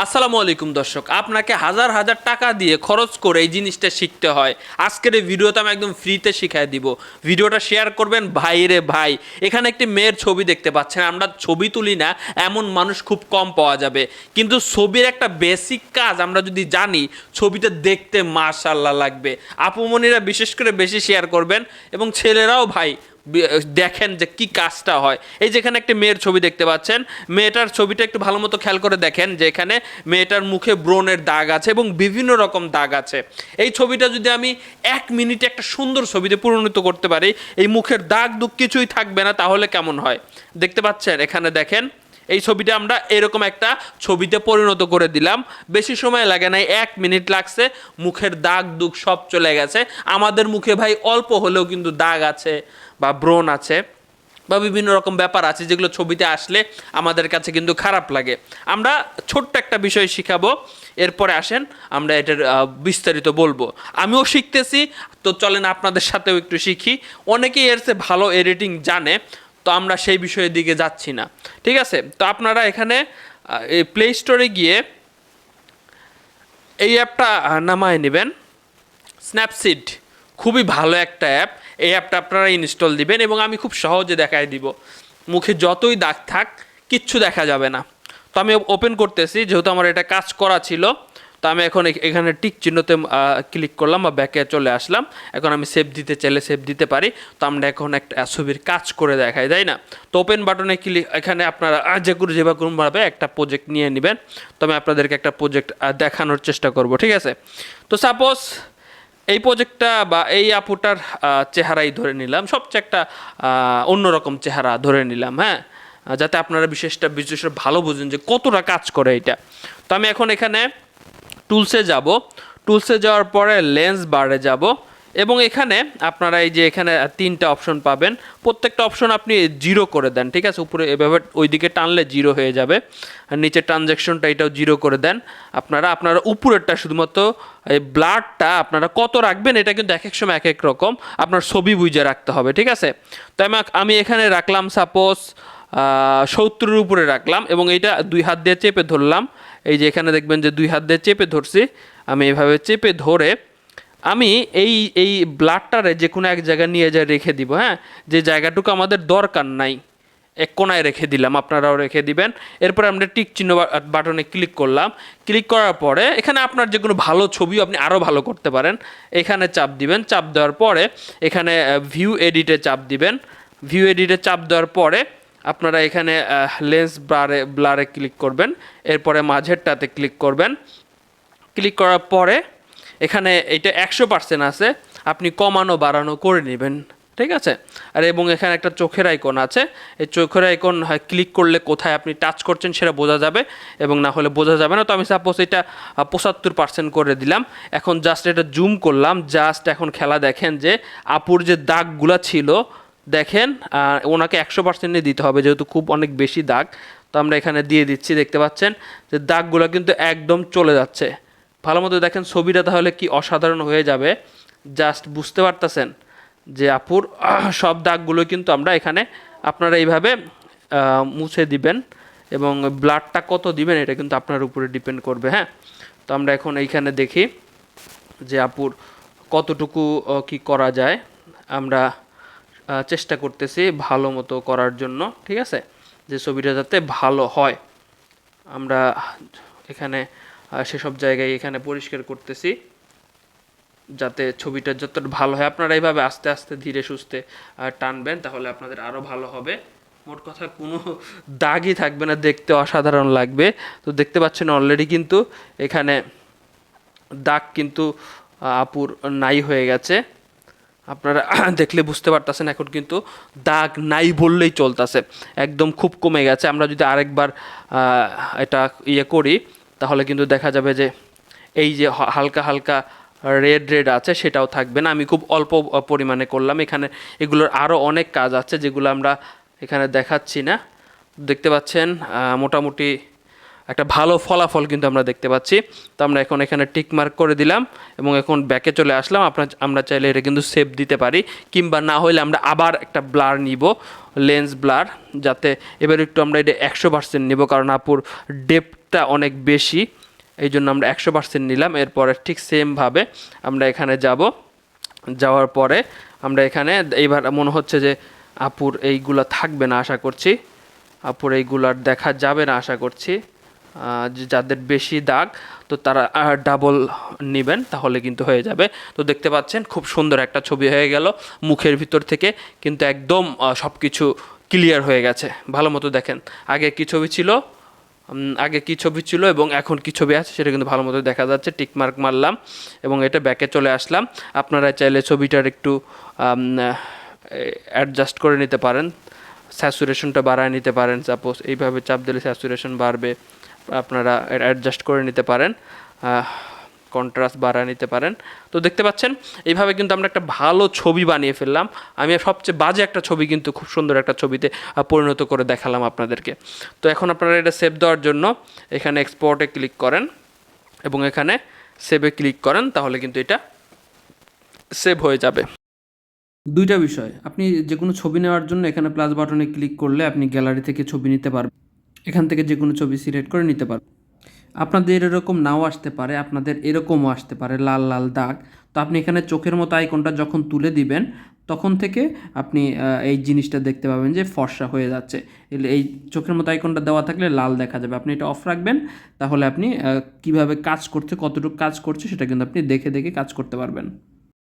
আসসালামু আলাইকুম দর্শক, আপনাকে হাজার হাজার টাকা দিয়ে খরচ করে এই জিনিসটা শিখতে হয়। আজকের এই ভিডিওতে আমি একদম ফ্রিতে শিখাই দিব। ভিডিওটা শেয়ার করবেন ভাই রে ভাই। এখানে একটি মেয়ের ছবি দেখতে পাচ্ছেন। আমরা ছবি তুলি না, এমন মানুষ খুব কম পাওয়া যাবে। কিন্তু ছবির একটা বেসিক কাজ আমরা যদি জানি, ছবিটা দেখতে মাশাল্লাহ লাগবে। আপুমনিরা বিশেষ করে বেশি শেয়ার করবেন এবং ছেলেরাও ভাই দেখেন যে কি কাজটা হয়। এই যেখানে একটি মেয়ের ছবি দেখতে পাচ্ছেন। মেয়েটার ছবিটা একটু ভালো মতো খেয়াল করে দেখেন যে এখানে মেয়েটার মুখে ব্রণের দাগ আছে এবং বিভিন্ন রকম দাগ আছে। এই ছবিটা যদি আমি এক মিনিটে একটা সুন্দর ছবিতে পরিণত করতে পারি, এই মুখের দাগ দুঃখ কিছুই থাকবে না, তাহলে কেমন হয়? দেখতে পাচ্ছেন, এখানে দেখেন এই ছবিটা আমরা এরকম একটা ছবিতে পরিণত করে দিলাম। বেশি সময় লাগে নাই, এক মিনিট লাগছে। মুখের দাগ দুঃখ সব চলে গেছে। আমাদের মুখে ভাই অল্প হলেও কিন্তু দাগ আছে বা ব্রণ আছে বা বিভিন্ন রকম ব্যাপার আছে যেগুলো ছবিতে আসলে আমাদের কাছে কিন্তু খারাপ লাগে। আমরা ছোট্ট একটা বিষয় শিখাবো, এরপরে আসেন আমরা এটার বিস্তারিত বলব। আমিও শিখতেছি, তো চলেন আপনাদের সাথেও একটু শিখি। অনেকেই এর চেয়ে ভালো এডিটিং জানে তো আমরা সেই বিষয়ের দিকে যাচ্ছি না। ঠিক আছে? তো আপনারা এখানে এই প্লে স্টোরে গিয়ে এই অ্যাপটা নামায় নেবেন। স্ন্যাপসিড খুবই ভালো একটা অ্যাপ। এই অ্যাপটা আপনারা ইনস্টল দিবেন এবং আমি খুব সহজে দেখাই দিব। মুখে যতই দাগ থাক, কিচ্ছু দেখা যাবে না। তো আমি ওপেন করতেছি, যেহেতু আমার এটা কাজ করা ছিল। তো আমি এখন এখানে টিক চিহ্নতে ক্লিক করলাম বা ব্যাকে চলে আসলাম। এখন আমি সেভ দিতে চাইলে সেভ দিতে পারি। তো আমরা এখন একটা ছবির কাজ করে দেখাই, তাই না? তো ওপেন বাটনে ক্লিক এখানে আপনারা যে কোনো যে বা কোনোভাবে একটা প্রজেক্ট নিয়ে নেবেন। তো আমি আপনাদেরকে একটা প্রজেক্ট দেখানোর চেষ্টা করব, ঠিক আছে? তো সাপোজ এই প্রজেক্টটা বা এই আপুটার চেহারাই ধরে নিলাম। সবচেয়ে একটা অন্যরকম চেহারা ধরে নিলাম হ্যাঁ? যাতে আপনারা বিশেষটা বিশেষ ভালো বুঝেন যে কতটা কাজ করে এটা। তো আমি এখন এখানে টুলসে যাব। টুলসে যাওয়ার পরে লেন্স বারে যাব এবং এখানে আপনারা এই যে এখানে তিনটা অপশন পাবেন। প্রত্যেকটা অপশন আপনি জিরো করে দেন, ঠিক আছে? উপরে এভাবে ওইদিকে টানলে জিরো হয়ে যাবে। আর নিচে ট্রানজ্যাকশনটা এটাও জিরো করে দেন। আপনারা আপনারা উপরেরটা শুধুমাত্র এই ব্লাডটা আপনারা কত রাখবেন এটা কিন্তু এক এক সময় এক এক রকম আপনার ছবি বুঝে রাখতে হবে, ঠিক আছে? তো আমি আমি এখানে রাখলাম সাপোজ সত্তরের উপরে রাখলাম এবং এটা দুই হাত দিয়ে চেপে ধরলাম। এই যে এখানে দেখবেন যে দুই হাত দিয়ে চেপে ধরছি, আমি এভাবে চেপে ধরে আমি এই এই ব্লাডটারে যে কোনো এক জায়গায় নিয়ে যায় রেখে দিব হ্যাঁ? যে জায়গাটুকু আমাদের দরকার নাই, এক কোনায় রেখে দিলাম, আপনারাও রেখে দিবেন। এরপরে আমরা টিক চিহ্ন বাটনে ক্লিক করলাম। ক্লিক করার পরে এখানে আপনার যে কোনো ভালো ছবিও আপনি আরও ভালো করতে পারেন। এখানে চাপ দিবেন, চাপ দেওয়ার পরে এখানে ভিউ এডিটে চাপ দিবেন। ভিউ এডিটে চাপ দেওয়ার পরে আপনারা এখানে লেন্স ব্লারে ব্লারে ক্লিক করবেন। এরপরে মাঝেরটাতে ক্লিক করবেন। ক্লিক করার পরে এখানে এটা একশো পার্সেন্ট আছে, আপনি কমানো, বাড়ানো করে নেবেন। ঠিক আছে? আর এবং এখানে একটা চোখের আইকন আছে। এই চোখের আইকন ক্লিক করলে কোথায় আপনি টাচ করছেন সেটা বোঝা যাবে এবং না হলে বোঝা যাবে না। তো আমি সাপোজ এটা পঁচাত্তর পার্সেন্ট করে দিলাম। এখন জাস্ট এটা জুম করলাম। জাস্ট এখন খেলা দেখেন যে আপুর যে দাগগুলা ছিল দেখেন ওনাকে একশো পার্সেন্টে দিতে হবে, যেহেতু খুব অনেক বেশি দাগ। তো আমরা এখানে দিয়ে দিচ্ছি, দেখতে পাচ্ছেন যে দাগগুলো কিন্তু একদম চলে যাচ্ছে। ভালো মতো দেখেন, ছবিটা তাহলে কি অসাধারণ হয়ে যাবে। জাস্ট বুঝতে পারতেছেন যে আপুর সব দাগগুলো কিন্তু আমরা এখানে আপনারা এইভাবে মুছে দিবেন এবং ব্লাডটা কত দিবেন এটা কিন্তু আপনার উপরে ডিপেন্ড করবে হ্যাঁ? তো আমরা এখন এইখানে দেখি যে আপুর কতটুকু কি করা যায়। আমরা চেষ্টা করতেছি ভালো মতো করার জন্য, ঠিক আছে? যে ছবিটা যাতে ভালো হয়। আমরা এখানে সেসব জায়গায় এখানে পরিষ্কার করতেছি, যাতে ছবিটা যতটা ভালো হয়। আপনারা এইভাবে আস্তে আস্তে ধীরে সুস্থে টানবেন, তাহলে আপনাদের আরও ভালো হবে। মোট কথা কোনো দাগই থাকবে না, দেখতে অসাধারণ লাগবে। তো দেখতে পাচ্ছেন অলরেডি কিন্তু এখানে দাগ কিন্তু আপুর নাই হয়ে গেছে। আপনারা দেখলে বুঝতে পারতেছেন, এখন কিন্তু দাগ নাই বললেই চলতেছে। একদম খুব কমে গেছে। আমরা যদি আরেকবার এটা ইয়ে করি, তাহলে কিন্তু দেখা যাবে যে এই যে হালকা হালকা রেড রেড আছে, সেটাও থাকবে না। আমি খুব অল্প পরিমাণে করলাম। এখানে এগুলোর আরও অনেক কাজ আছে যেগুলো আমরা এখানে দেখাচ্ছি না। দেখতে পাচ্ছেন মোটামুটি একটা ভালো ফলাফল কিন্তু আমরা দেখতে পাচ্ছি। তো আমরা এখন এখানে টিক মার্ক করে দিলাম এবং এখন ব্যাকে চলে আসলাম। আপনার, আমরা চাইলে এটা কিন্তু সেভ দিতে পারি কিংবা না হলে আমরা আবার একটা ব্লার নিব লেন্স ব্লার যাতে এবার একটু আমরা এটা একশো পার্সেন্ট নিব কারণ আপুর ডেপটা অনেক বেশি। এই জন্য আমরা একশো পার্সেন্ট নিলাম। এরপরে ঠিক সেমভাবে আমরা এখানে যাব। যাওয়ার পরে আমরা এখানে, এইবার মনে হচ্ছে যে আপুর এইগুলা থাকবে না আশা করছি। আপুর এইগুলার দেখা যাবে না আশা করছি। যাদের বেশি দাগ, তো তারা ডাবল নেবেন, তাহলে কিন্তু হয়ে যাবে। তো দেখতে পাচ্ছেন, খুব সুন্দর একটা ছবি হয়ে গেল মুখের ভিতর থেকে, কিন্তু একদম সব কিছু ক্লিয়ার হয়ে গেছে। ভালো মতো দেখেন, আগে কি ছবি ছিল? আগে কি ছবি ছিল এবং এখন কি ছবি আছে, সেটা কিন্তু ভালো মতো দেখা যাচ্ছে টিকমার্ক মারলাম এবং এটা ব্যাকে চলে আসলাম। আপনারা চাইলে ছবিটার একটু অ্যাডজাস্ট করে নিতে পারেন। স্যাচুরেশনটা বাড়ায় নিতে পারেন সাপোজ এইভাবে চাপ দিলে স্যাচুরেশন বাড়বে। আপনারা অ্যাডজাস্ট করে নিতে পারেন কন্ট্রাস্ট বাড়ায় নিতে পারেন। তো দেখতে পাচ্ছেন, এইভাবে কিন্তু আমরা একটা ভালো ছবি বানিয়ে ফেললাম। আমি সবচেয়ে বাজে একটা ছবি কিন্তু খুব সুন্দর একটা ছবিতে পরিণত করে দেখালাম আপনাদেরকে। তো এখন আপনারা এটা সেভ দেওয়ার জন্য এখানে এক্সপোর্টে ক্লিক করেন এবং এখানে সেভে ক্লিক করেন, তাহলে কিন্তু এটা সেভ হয়ে যাবে। দুইটা বিষয়, আপনি যে কোনো ছবি নেওয়ার জন্য এখানে প্লাস বাটনে ক্লিক করলে আপনি গ্যালারি থেকে ছবি নিতে পারবেন। এখান থেকে যে কোনো ছবি সিলেক্ট করে নিতে পারবেন আপনাদের এরকম নাও আসতে পারে, আপনাদের এরকমও আসতে পারে, লাল লাল দাগ। তো আপনি এখানে চোখের মতো আইকনটা যখন তুলে দিবেন, তখন থেকে আপনি এই জিনিসটা দেখতে পাবেন যে ফর্সা হয়ে যাচ্ছে। এই চোখের মতো আইকনটা দেওয়া থাকলে লাল দেখা যাবে। আপনি এটা অফ রাখবেন, তাহলে আপনি কীভাবে কাজ করছে, কতটুকু কাজ করছে, সেটা কিন্তু আপনি দেখে দেখে কাজ করতে পারবেন।